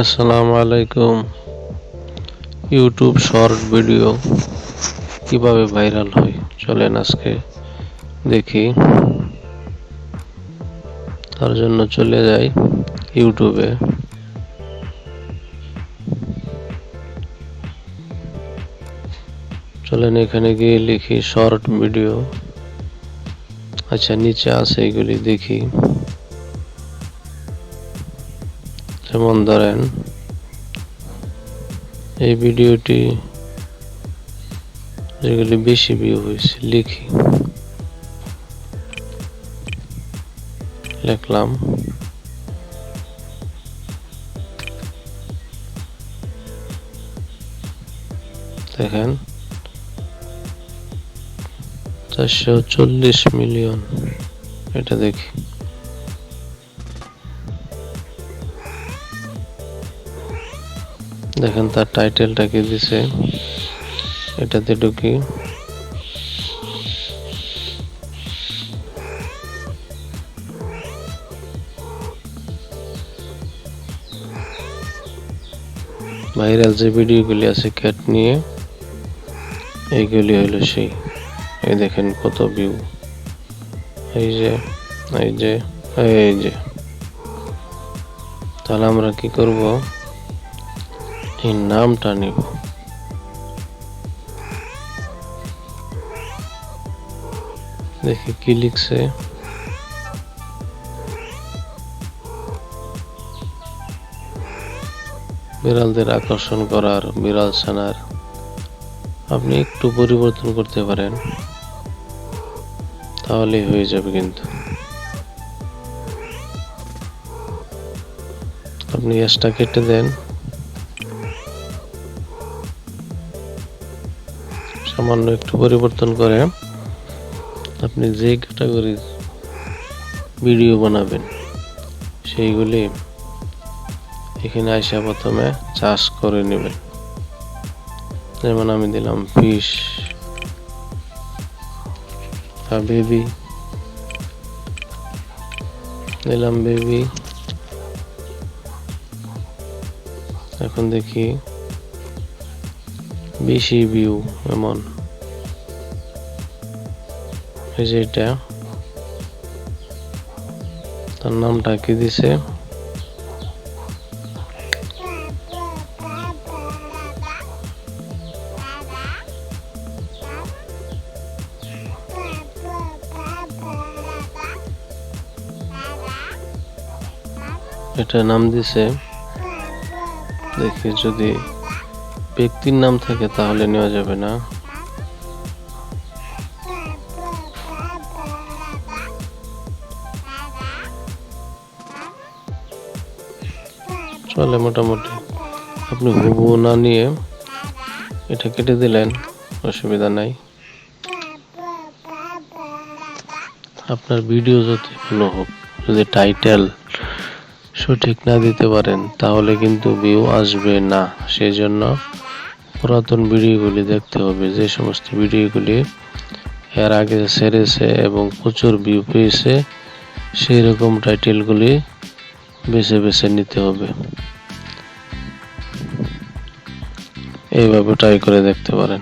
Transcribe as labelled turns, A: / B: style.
A: আসসালামু আলাইকুম। YouTube short video কীভাবে ভাইরাল হয়? চলেন আজকে দেখি। তার জন্য চলে যাই ইউটিউবে চলেন এখানে গিয়ে লিখি শর্ট ভিডিও। আচ্ছা নিচে আছে এগুলি, দেখি। যেমন ধরেন, এই ভিডিওটি যেগুলি বেশি ভিউ হয়েছে, লিখি। লিখলাম। দেখেন, চারশো চল্লিশ মিলিয়ন এটা দেখি। দেখেন তার টাইটেলটা কি দিছে এটাতে ঢুকি। ভাইরাল যে ভিডিওগুলি আছে ক্যাট নিয়ে, এইগুলি হইল সেই। এই দেখেন কত ভিউ এই যে এই যে এই যে। তাহলে আমরা কি করব? এই নামটা নিব। দেখি কি লিখছে। বিড়ালদের আকর্ষণ করার বিড়াল ছানার আপনি একটু পরিবর্তন করতে পারেন। তাহলেই হয়ে যাবে কিন্তু। আপনি এসটা কেটে দেন। সামান্য একটু পরিবর্তন করে আপনি যে ক্যাটাগরির ভিডিও বানাবেন, সেইগুলি এখানে আসা প্রথমে চাষ করে নেবেন। যেমন আমি দিলাম ফিশ বেবি দিলাম বেবি এখন দেখি বেশি ভিউ এমন। এই যে এটা। তার নামটা কি দিছে? এটা নাম দিছে। দেখি যদি ব্যক্তির নাম থাকে তাহলে নেওয়া যাবে না। চলে মোটামুটি। আপনি হুবহু না নিয়ে এটা কেটে দিলেন, অসুবিধা নাই। আপনার ভিডিও যদি ভালো হোক, যদি টাইটেল সঠিক না দিতে পারেন, তাহলে কিন্তু ভিউ আসবে না। সেই জন্য পুরাতন ভিডিওগুলি দেখতে হবে। যে সমস্ত ভিডিওগুলি এর আগে সেরেছে এবং প্রচুর ভিউ পেয়েছে, সেই রকম টাইটেলগুলি বেছে বেছে নিতে হবে। এইভাবে ট্রাই করে দেখতে পারেন।